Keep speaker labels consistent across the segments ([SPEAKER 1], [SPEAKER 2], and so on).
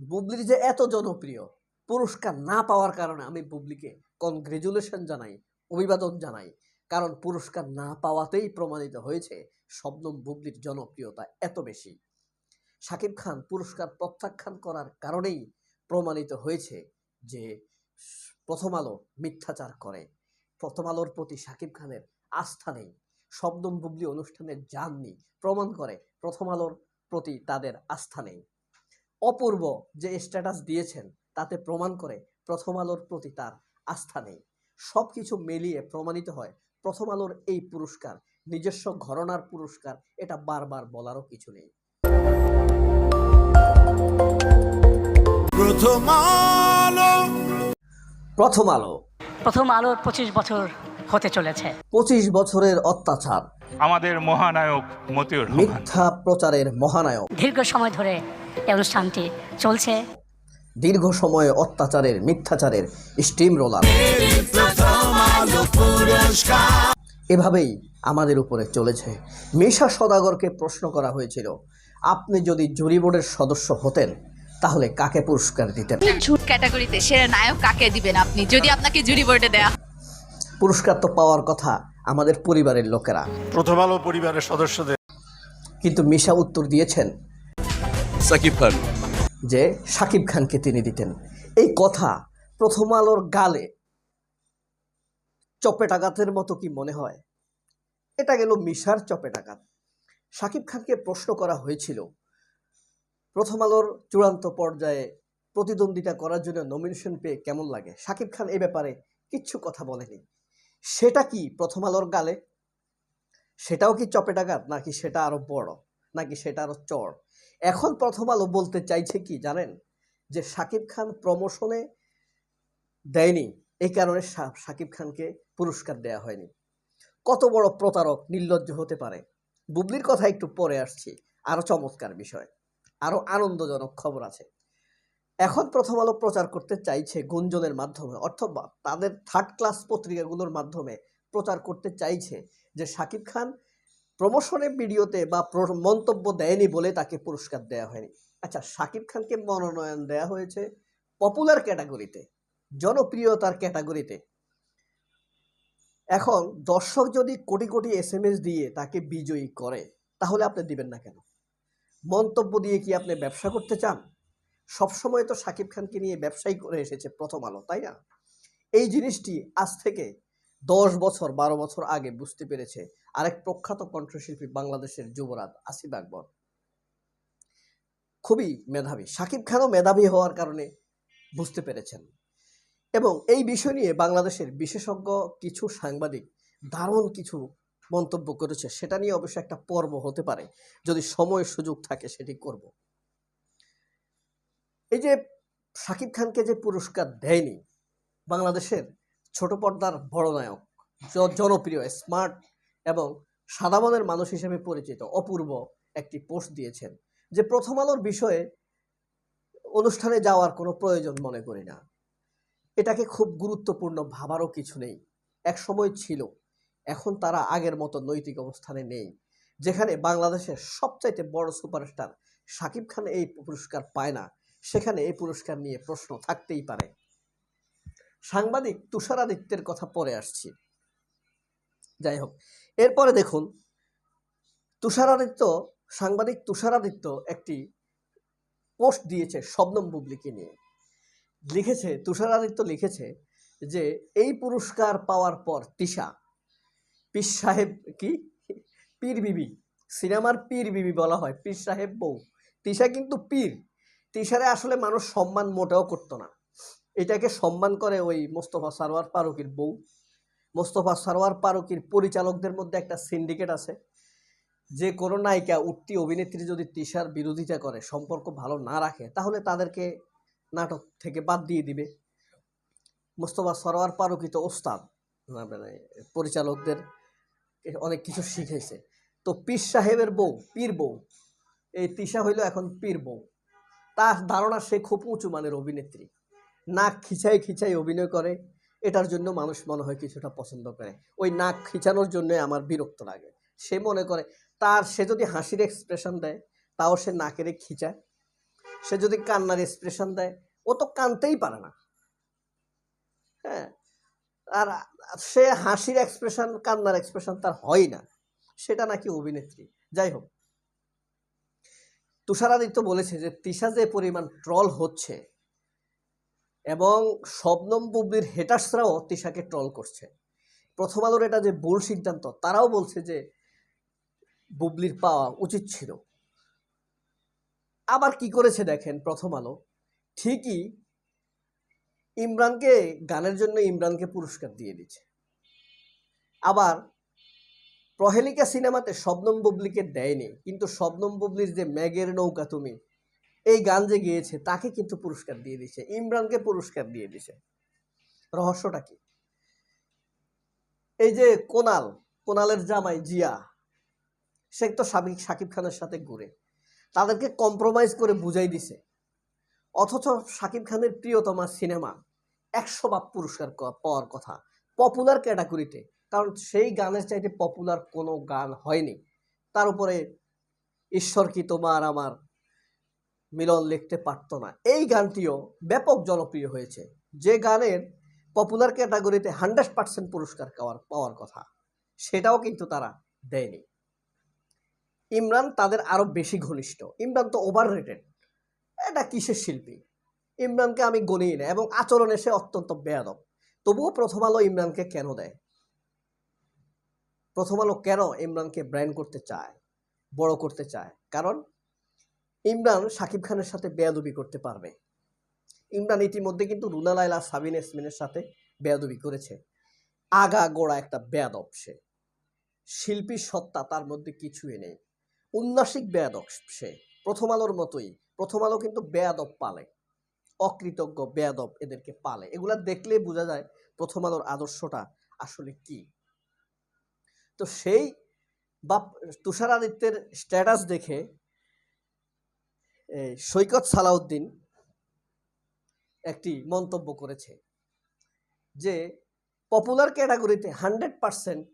[SPEAKER 1] বুবলির যে এত জনপ্রিয়, পুরস্কার না পাওয়ার কারণে আমি বুবলিকে কনগ্রেচুলেশন জানাই, অভিবাদন জানাই। কারণ পুরস্কার না পাওয়াতেই প্রমাণিত হয়েছে শবনম বুবলির জনপ্রিয়তা এত বেশি। শাকিব খান পুরস্কার প্রত্যাখ্যান করার কারণেই প্রমাণিত হয়েছে যে প্রথম আলো মিথ্যাচার করে। প্রথম আলোর প্রতি শাকিব খানের আস্থা নেই। শবনম বুবলি অনুষ্ঠানে যাননি, প্রমাণ করে প্রথম আলোর প্রতি তাদের আস্থা নেই। অপূর্ব যে স্ট্যাটাস দিয়েছেন তাতে প্রমাণ করে প্রথম আলোর প্রতি তার আস্থা নেই। সব কিছু মিলিয়ে প্রমাণিত হয় প্রথম আলোর এই পুরস্কার নিজস্ব ঘরনার পুরস্কার এটা বারবার বলারও কিছু নেই।
[SPEAKER 2] প্রথম আলো।
[SPEAKER 1] প্রথম আলো।
[SPEAKER 3] প্রথম আলোর পঁচিশ বছর হতে চলেছে।
[SPEAKER 1] পঁচিশ বছরের অত্যাচার।
[SPEAKER 4] আমাদের মহানায়ক মতিউর
[SPEAKER 1] মিথ্যা প্রচারের মহানায়ক।
[SPEAKER 3] দীর্ঘ সময় ধরে এই অনুষ্ঠানটি চলছে।
[SPEAKER 1] দীর্ঘ সময় অত্যাচারের মিথ্যাচারের স্টিম রোলার। এভাবেই আমাদের উপরে চলেছে। মিশা সদাগরকে প্রশ্ন করা হয়েছিল আপনি যদি জুরি বোর্ডের সদস্য হতেন তাহলে কাকে পুরস্কার দিতেন?
[SPEAKER 5] ঝুট ক্যাটাগরিতে সেরা নায়ক কাকে দিবেন আপনি যদি আপনাকে জুরি বোর্ডে দেয়া
[SPEAKER 1] পুরস্কার তো পাওয়ার কথা আমাদের পরিবারের লোকেরা।
[SPEAKER 6] প্রথম আলো পরিবারের সদস্যদের।
[SPEAKER 1] কিন্তু মিশা উত্তর দিয়েছেন
[SPEAKER 2] সাকিব খান।
[SPEAKER 1] যে সাকিব খানকে তিনি দিতেন। এই কথা প্রথম আলোর গালে চপেটাঘাতের মতো কি মনে হয়? এটা গেল মিশার চপেটাঘাত সাকিব খানকে প্রশ্ন করা হয়েছিল, প্রথম আলোর চূড়ান্ত পর্যায়ে প্রতিদ্বন্দ্বিতা করার জন্য নমিনেশন পেয়ে কেমন লাগে? সাকিব খান এ ব্যাপারে কিচ্ছু কথা বলেনি। সেটা কি প্রথম আলোর গালে? সেটাও কি চপেটাঘাত নাকি সেটা আরও বড়, নাকি সেটা আরও চড়? এখন প্রথম আলো বলতে চাইছে কি জানেন? যে সাকিব খান প্রমোশনে দেয়নি। এই কারণে সাকিব খানকে পুরস্কার দেয়া হয়নি। কত বড় প্রতারক নির্লজ্জ হতে পারে। বুবলির কথা একটু পরে আসছি। আরও চমৎকার বিষয়। আরও আনন্দজনক খবর আছে। এখন প্রথম আলো প্রচার করতে চাইছে গুঞ্জনের মাধ্যমে অথবা তাদের থার্ড ক্লাস পত্রিকাগুলোর মাধ্যমে প্রচার করতে চাইছে যে সাকিব খান প্রমোশনে ভিডিওতে বা মন্তব্য দেয়নি বলে তাকে পুরস্কার দেওয়া হয়নি। আচ্ছা সাকিব খানকে মনোনয়ন দেওয়া হয়েছে পপুলার ক্যাটাগরিতে জনপ্রিয়তার ক্যাটাগরিতে এখন দর্শক যদি crore crore S M S দিয়ে তাকে বিজয়ী করে, তাহলে আপনি দিবেন না কেন? মন্তব্য দিয়ে কি আপনি ব্যবসা করতে চান? সবসময় তো সাকিব খানকে নিয়ে ব্যবসায়ী করে এসেছে প্রথম আলো, তাই না? এই জিনিসটি আজ থেকে দশ বছর, বারো বছর আগে বুঝতে পেরেছে আরেক প্রখ্যাত কণ্ঠশিল্পী বাংলাদেশের যুবরাজ আসিফ আকবর। খুবই মেধাবী। সাকিব খানও মেধাবী হওয়ার কারণে বুঝতে পেরেছেন। এবং এই বিষয় নিয়ে বাংলাদেশের বিশেষজ্ঞ কিছু সাংবাদিক দারুণ কিছু মন্তব্য করেছে। সেটা নিয়ে অবশ্য একটা পর্ব হতে পারে। যদি সময় সুযোগ থাকে সেটি করব। এই যে সাকিব খানকে যে পুরস্কার দেয়নি বাংলাদেশের ছোট পর্দার বড় নায়ক জনপ্রিয় স্মার্ট এবং সাদা মনের মানুষ হিসেবে পরিচিত, অপূর্ব একটি পোস্ট দিয়েছেন, যে প্রথম আলোর বিষয়ে অনুষ্ঠানে যাওয়ার কোনো প্রয়োজন মনে করি না। এটাকে খুব গুরুত্বপূর্ণ ভাবারও কিছু নেই। এক সময় ছিল, এখন তারা আগের মতো নৈতিক অবস্থানে নেই, যেখানে বাংলাদেশের সবচাইতে বড় সুপারস্টার সাকিব খান এই পুরস্কার পায় না, সেখানে এই পুরস্কার নিয়ে প্রশ্ন থাকতেই পারে। সাংবাদিক তুষারাদিত্যের কথা পরে আসছি। যাই হোক, এরপরে দেখুন তুষারাদিত্য সাংবাদিক তুষারাদিত্য একটি পোস্ট দিয়েছে শবনম বুবলিকে নিয়ে। লিখেছে তুষারাদিত্য লিখেছে যে, এই পুরস্কার পাওয়ার পর তিশা, পীর সাহেব কি? পীর বিবি, সিনেমার পীর বিবি বলা হয়, পীর সাহেব বউ। তিশা কিন্তু পীর। তিশারে আসলে মানুষ সম্মান মোটেও করতো না। এটাকে সম্মান করে ওই মোস্তফা সারোয়ার ফারুকির বউ। মোস্তফা সারোয়ার ফারুকির পরিচালকদের মধ্যে একটা সিন্ডিকেট আছে। যে কোনো নায়িকা, উঠতি অভিনেত্রী যদি তিশার বিরোধিতা করে, সম্পর্ক ভালো না রাখে, তাহলে তাদেরকে নাটক থেকে বাদ দিয়ে দিবে। মোস্তফা সরোয়ার ফারুকি তো ওস্তাদ মানে পরিচালকদের অনেক কিছু শিখেছে। তো পীর সাহেবের বউ, পীর বউ, এই তিশা হইল এখন পীর বউ। তার ধারণা সে খুব উঁচু মানের অভিনেত্রী। নাক খিচাই খিচাই অভিনয় করে, এটার জন্য মানুষ মনে হয় কিছুটা পছন্দ করে। ওই নাক খিচানোর জন্য আমার বিরক্ত লাগে। সে মনে করে, তার সে যদি হাসির এক্সপ্রেশন দেয়, তাও সে নাকেরে খিচায় সে যদি কান্নার এক্সপ্রেশন দেয়, ও তো কানতেই পারে না। হ্যাঁ? আর সে হাসির এক্সপ্রেশন কান্নার এক্সপ্রেশন তার হয় না। সেটা নাকি অভিনেত্রী। যাই হোক। তুষারাদিত্য বলেছে যে, তিশা যে পরিমাণ ট্রল হচ্ছে এবং শবনম বুবলির হেটার্সরাও তিশাকে ট্রল করছে। প্রথম আলোর এটা যে ভুল সিদ্ধান্ত, তারাও বলছে যে বুবলির পাওয়া উচিত ছিল। আবার কি করেছে দেখেন প্রথম আলো? ঠিকই ইমরানকে, গানের জন্য ইমরানকে পুরস্কার দিয়ে দিচ্ছে আবার প্রহেলিকা সিনেমাতে শবনম বুবলিকে দেয়নি, কিন্তু শবনম বুবলির যে ম্যাগের নৌকা তুমি এই গান যে গেয়েছে, তাকে কিন্তু পুরস্কার দিয়ে দিছে ইমরানকে পুরস্কার দিয়ে দিছে রহস্যটা কি? এই যে কোনাল, কোনালের জামাই জিয়া, সে তো সাবিক, সাকিব খানের সাথে ঘুরে। তাদেরকে কম্প্রোমাইজ করে বুঝাই দিছে। অথচ সাকিব খানের প্রিয়তমা সিনেমা একশো বাপ পুরস্কার পাওয়ার কথা। পপুলার ক্যাটাগরিতে কারণ সেই গানের চাইতে পপুলার কোনো গান হয়নি। তার উপরে, ঈশ্বর কি তোমার আমার মিলন লিখতে পারতো না। এই গানটিও ব্যাপক জনপ্রিয় হয়েছে। যে গানের পপুলার ক্যাটাগরিতে হান্ড্রেড পার্সেন্ট পুরস্কার পাওয়ার পাওয়ার কথা, সেটাও কিন্তু তারা দেয়নি। ইমরান তাদের আরও বেশি ঘনিষ্ঠ। ইমরান তো ওভার রেটেড এটা কিসের শিল্পী? ইমরানকে আমি গণিই না এবং আচরণে সে অত্যন্ত বেয়াদব। তবুও প্রথম আলো ইমরানকে কেন দেয়? প্রথম আলো কেন ইমরানকে ব্র্যান্ড করতে চায়, বড় করতে চায়? কারণ ইমরান শাকিব খানের সাথে বেয়াদবি করতে পারবে। ইমরান ইতিমধ্যে কিন্তু রুনা লাইলা সাবিন ইয়াসমিনের সাথে বেয়াদবি করেছে। আগা গোড়া একটা বেয়াদব সে। শিল্পী সত্তা তার মধ্যে কিছুই নেই। উন্নাসিক বেয়াদব সে। প্রথম আলোর মতোই। প্রথম আলো কিন্তু বেয়াদব পালে। অকৃতজ্ঞ বেয়াদব এদেরকে পালে। এগুলা দেখলে বোঝা যায় প্রথম আলোর আদর্শটা আসলে কি। তো সেই বা তুষারাদিত্যের স্ট্যাটাস দেখে সৈকত সালাউদ্দিন একটি মন্তব্য করেছে যে পপুলার ক্যাটাগরিতে হান্ড্রেড পারসেন্ট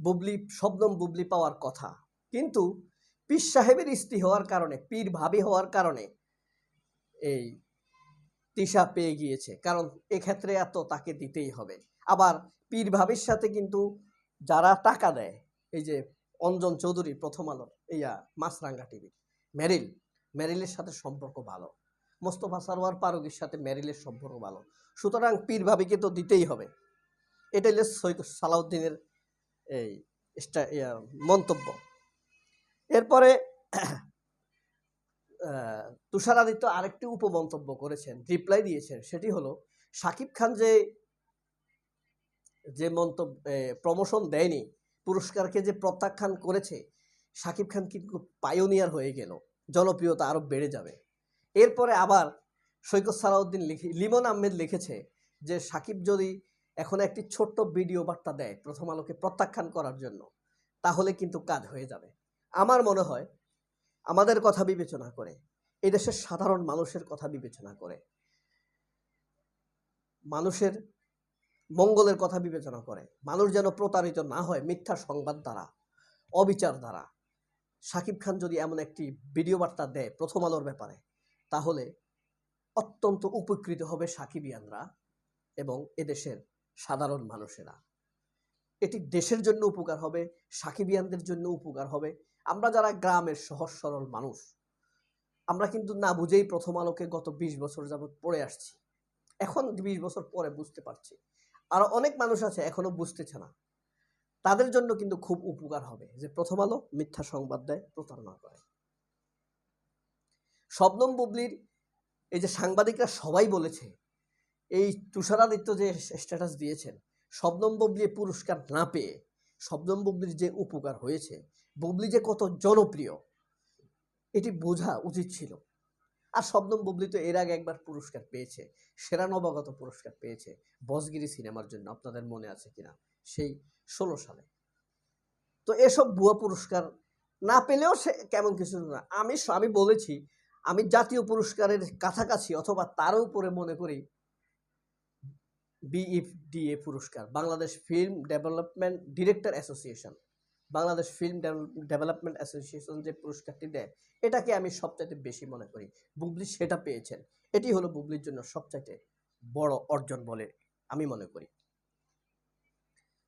[SPEAKER 1] বুবলি, শবনম বুবলি পাওয়ার কথা। কিন্তু পীর সাহেবের স্ত্রী হওয়ার কারণে, পীর ভাবি হওয়ার কারণে এই তিশা পেয়ে গিয়েছে। কারণ এক্ষেত্রে এত তাকে দিতেই হবে। আবার পীর ভাবির সাথে কিন্তু যারা টাকা দেয়, এই যে অঞ্জন চৌধুরী প্রথম আলোর ইয়া মাছরাঙ্গা টিভি মেরিল, মেরিলের সাথে সম্পর্ক ভালো। মোস্তফা সারোয়ার পারুগির সাথে মেরিলের সম্পর্ক ভালো। সুতরাং পীর ভাবিকে তো দিতেই হবে। এটাই হলো সালাউদ্দিনের এই মন্তব্য। এরপরে তুষারাদিত্য আরেকটি উপমন্তব্য করেছেন রিপ্লাই দিয়েছেন, সেটি হলো, সাকিব খান যে যে মন্তব্য প্রমোশন দেয়নি, পুরস্কারকে যে প্রত্যাখ্যান করেছে সাকিব খান কিন্তু পায়োনিয়ার হয়ে গেল। জনপ্রিয়তা আরও বেড়ে যাবে। এরপরে আবার সৈকত সালাউদ্দিন লিখে, লিমন আহমেদ লিখেছে যে, সাকিব যদি এখন একটি ছোট্ট ভিডিও বার্তা দেয় প্রথম আলোকে প্রত্যাখ্যান করার জন্য, তাহলে কিন্তু কাজ হয়ে যাবে। আমার মনে হয় আমাদের কথা বিবেচনা করে, এদেশের সাধারণ মানুষের কথা বিবেচনা করে, মানুষের মঙ্গলের কথা বিবেচনা করে, মানুষ যেন প্রতারিত না হয় মিথ্যা সংবাদ দ্বারা, অবিচার দ্বারা সাকিব খান যদি এমন একটি ভিডিও বার্তা দেয় প্রথম আলোর ব্যাপারে, তাহলে অত্যন্ত উপকৃত হবে সাকিবিয়ানরা এবং এদেশের সাধারণ মানুষেরা। এটি দেশের জন্য উপকার হবে সাকিবিয়ানদের জন্য উপকার হবে। আমরা যারা গ্রামের সহজ সরল মানুষ, আমরা কিন্তু না বুঝেই প্রথম আলোকে গত বিশ বছর যাবৎ পড়ে আসছি। এখন বিশ বছর পরে বুঝতে পারছি। আর অনেক মানুষ আছে, এখনও বুঝতেছে না। তাদের জন্য কিন্তু খুব উপকার হবে যে প্রথম আলো মিথ্যা সংবাদ দেয়, প্রতারণা করে। শবনম বুবলির এই যে সাংবাদিকরা সবাই বলেছে, এই তুষারাদিত্য যে স্ট্যাটাস দিয়েছেন, শবনম বুবলি পুরস্কার না পেয়ে শবনম বুবলির যে উপকার হয়েছে, বুবলি যে কত জনপ্রিয়, এটি বোঝা উচিত ছিল। আর শবনম বুবলি তো এর আগে একবার পুরস্কার পেয়েছে, সেরা নবাগত পুরস্কার পেয়েছে, বসগিরি সিনেমার জন্য, আপনাদের মনে আছে কিনা? সেই ষোলো সালে। তো এসব ভুয়া পুরস্কার না পেলেও সে কেমন কিছু না। আমি আমি বলেছি, আমি জাতীয় পুরস্কারের কাছাকাছি অথবা তারও উপরে মনে করি বিইফডিএ পুরস্কার, Bangladesh film development director association. Bangladesh film development association যে পুরস্কারটি দেয়, এটাকে আমি সবচাইতে বেশি মনে করি। বুবলি সেটা পেয়েছেন। এটি হলো বুবলির জন্য সবচাইতে বড় অর্জন বলে আমি মনে করি।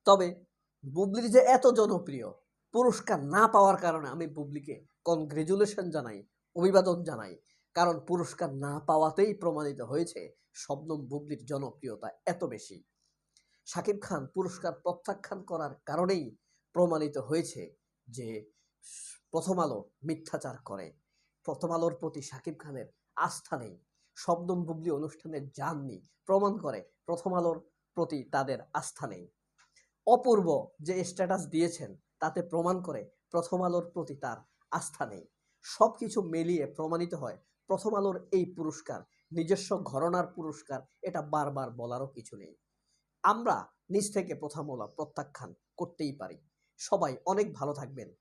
[SPEAKER 1] তবে বুবলির যে এত জনপ্রিয় পুরস্কার না পাওয়ার কারণে আমি বুবলিকে কনগ্রেচুলেশন জানাই, অভিবাদন জানাই। কারণ পুরস্কার না পাওয়াতেই প্রমাণিত হয়েছে শবনম বুবলির জনপ্রিয়তা এত বেশি। শাকিব খান পুরস্কার প্রত্যাখ্যান করার কারণেই প্রমাণিত হয়েছে যে প্রথম আলো মিথ্যাচার করে। প্রথম আলোর প্রতি শাকিব খানের আস্থা নেই। শবনম বুবলি অনুষ্ঠানে যাননি, প্রমাণ করে প্রথম আলোর প্রতি তাদের আস্থা নেই। অপূর্ব যে স্ট্যাটাস দিয়েছেন, তাতে প্রমাণ করে প্রথম আলোর প্রতি তার আস্থা নেই। সব কিছু মিলিয়ে প্রমাণিত হয় প্রথম আলোর এই পুরস্কার, নিজস্ব ঘরনার পুরস্কার, এটা বারবার বলারও কিছু নেই। আমরা নিজ থেকে প্রথম আলো প্রত্যাখ্যান করতেই পারি। সবাই অনেক ভালো থাকবেন।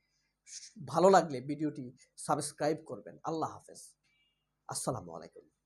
[SPEAKER 1] ভালো লাগলে ভিডিওটি সাবস্ক্রাইব করবেন। আল্লাহ হাফেজ। আসসালামু আলাইকুম।